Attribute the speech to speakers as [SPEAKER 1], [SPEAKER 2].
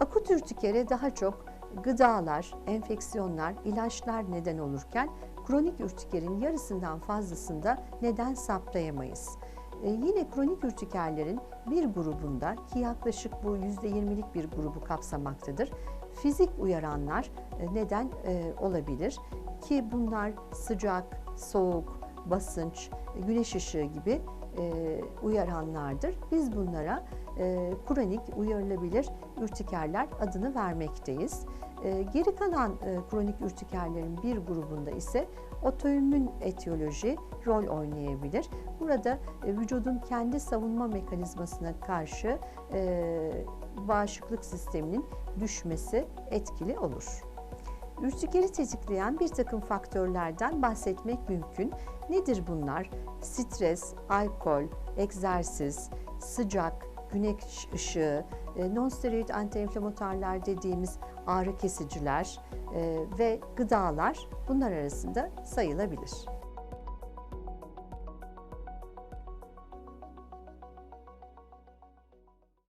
[SPEAKER 1] Akut ürtikere daha çok gıdalar, enfeksiyonlar, ilaçlar neden olurken kronik ürtikerin yarısından fazlasında neden saptayamayız. E, yine kronik ürtikerlerin bir grubunda ki yaklaşık bu %20'lik bir grubu kapsamaktadır. Fizik uyaranlar e, neden e, olabilir ki bunlar sıcak, soğuk, basınç, güneş ışığı gibi e, uyaranlardır. Biz bunlara e, kronik uyarılabilir ürtikerler adını vermekteyiz. E, geri kalan e, kronik ürtikerlerin bir grubunda ise otoimmün etiyoloji rol oynayabilir. Burada e, vücudun kendi savunma mekanizmasına karşı e, bağışıklık sisteminin düşmesi etkili olur. Ürtikeri tetikleyen bir takım faktörlerden bahsetmek mümkün. Nedir bunlar? Stres, alkol, egzersiz, sıcak, güneş ışığı, e, non-steroid antiinflamatuarlar dediğimiz ağrı kesiciler e, ve gıdalar bunlar arasında sayılabilir.